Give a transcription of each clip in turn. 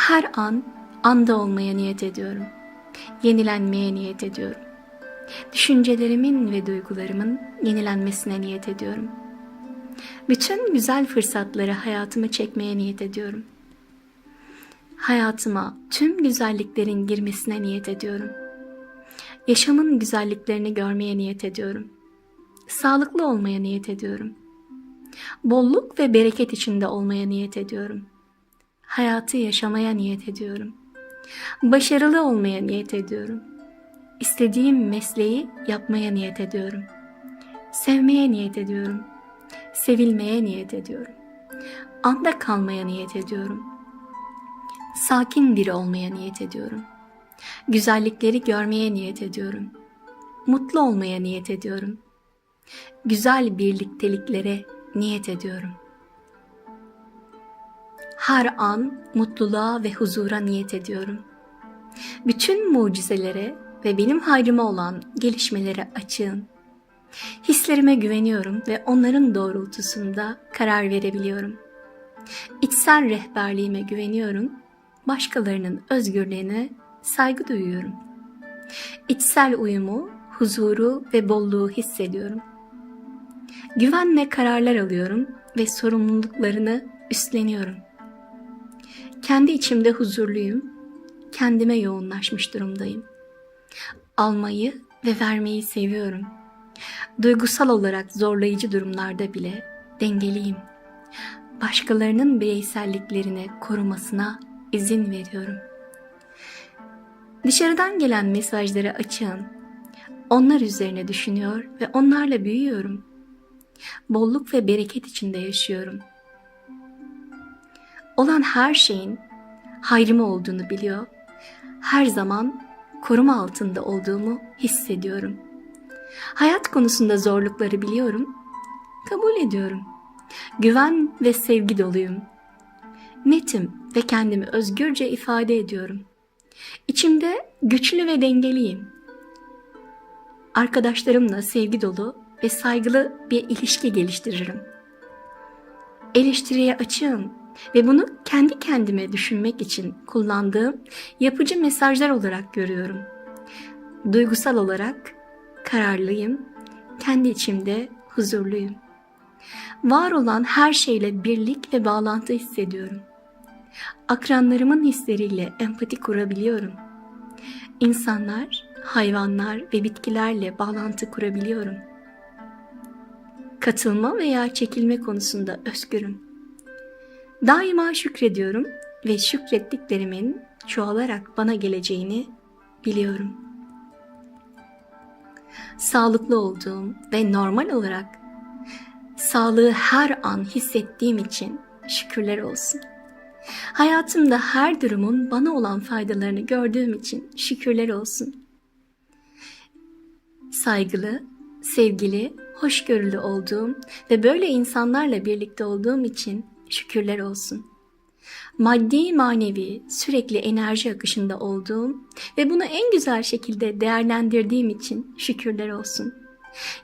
Her an anda olmaya niyet ediyorum. Yenilenmeye niyet ediyorum. Düşüncelerimin ve duygularımın yenilenmesine niyet ediyorum. Bütün güzel fırsatları hayatıma çekmeye niyet ediyorum. Hayatıma tüm güzelliklerin girmesine niyet ediyorum. Yaşamın güzelliklerini görmeye niyet ediyorum. Sağlıklı olmaya niyet ediyorum. Bolluk ve bereket içinde olmaya niyet ediyorum. Hayatı yaşamaya niyet ediyorum. Başarılı olmaya niyet ediyorum. İstediğim mesleği yapmaya niyet ediyorum. Sevmeye niyet ediyorum. Sevilmeye niyet ediyorum. Anda kalmaya niyet ediyorum. Sakin biri olmaya niyet ediyorum. Güzellikleri görmeye niyet ediyorum. Mutlu olmaya niyet ediyorum. Güzel birlikteliklere niyet ediyorum. Her an mutluluğa ve huzura niyet ediyorum. Bütün mucizelere ve benim hayrıma olan gelişmelere açığım. Hislerime güveniyorum ve onların doğrultusunda karar verebiliyorum. İçsel rehberliğime güveniyorum, başkalarının özgürlüğüne saygı duyuyorum. İçsel uyumu, huzuru ve bolluğu hissediyorum. Güvenle kararlar alıyorum ve sorumluluklarını üstleniyorum. Kendi içimde huzurluyum, kendime yoğunlaşmış durumdayım. Almayı ve vermeyi seviyorum. Duygusal olarak zorlayıcı durumlarda bile dengeliyim. Başkalarının bireyselliklerini korumasına izin veriyorum. Dışarıdan gelen mesajları açığım. Onlar üzerine düşünüyor ve onlarla büyüyorum. Bolluk ve bereket içinde yaşıyorum. Olan her şeyin hayrıma olduğunu biliyor. Her zaman koruma altında olduğumu hissediyorum. Hayat konusunda zorlukları biliyorum. Kabul ediyorum. Güven ve sevgi doluyum. Netim ve kendimi özgürce ifade ediyorum. İçimde güçlü ve dengeliyim. Arkadaşlarımla sevgi dolu ve saygılı bir ilişki geliştiririm. Eleştiriye açığım ve bunu kendi kendime düşünmek için kullandığım yapıcı mesajlar olarak görüyorum. Duygusal olarak kararlıyım, kendi içimde huzurluyum. Var olan her şeyle birlik ve bağlantı hissediyorum. Akranlarımın hisleriyle empati kurabiliyorum. İnsanlar, hayvanlar ve bitkilerle bağlantı kurabiliyorum. Katılma veya çekilme konusunda özgürüm. Daima şükrediyorum ve şükrettiklerimin çoğalarak bana geleceğini biliyorum. Sağlıklı olduğum ve normal olarak sağlığı her an hissettiğim için şükürler olsun. Hayatımda her durumun bana olan faydalarını gördüğüm için şükürler olsun. Saygılı, sevgili, hoşgörülü olduğum ve böyle insanlarla birlikte olduğum için şükürler olsun. Maddi manevi sürekli enerji akışında olduğum ve bunu en güzel şekilde değerlendirdiğim için şükürler olsun.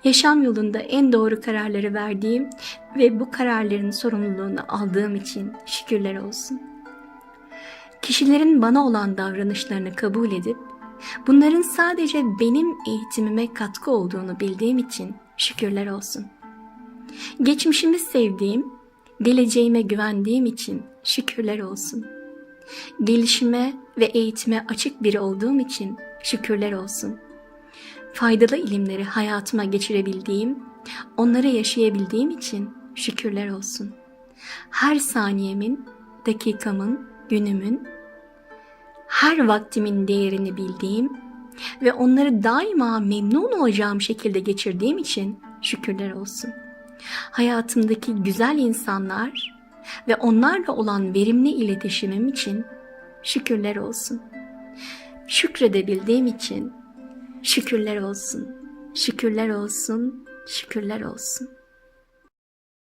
Yaşam yolunda en doğru kararları verdiğim ve bu kararların sorumluluğunu aldığım için şükürler olsun. Kişilerin bana olan davranışlarını kabul edip bunların sadece benim eğitimime katkı olduğunu bildiğim için şükürler olsun. Geçmişimi sevdiğim, geleceğime güvendiğim için şükürler olsun. Gelişime ve eğitime açık biri olduğum için şükürler olsun. Faydalı ilimleri hayatıma geçirebildiğim, onları yaşayabildiğim için şükürler olsun. Her saniyemin, dakikamın, günümün, her vaktimin değerini bildiğim ve onları daima memnun olacağım şekilde geçirdiğim için şükürler olsun. Hayatımdaki güzel insanlar ve onlarla olan verimli iletişimim için şükürler olsun. Şükredebildiğim için şükürler olsun. Şükürler olsun. Şükürler olsun.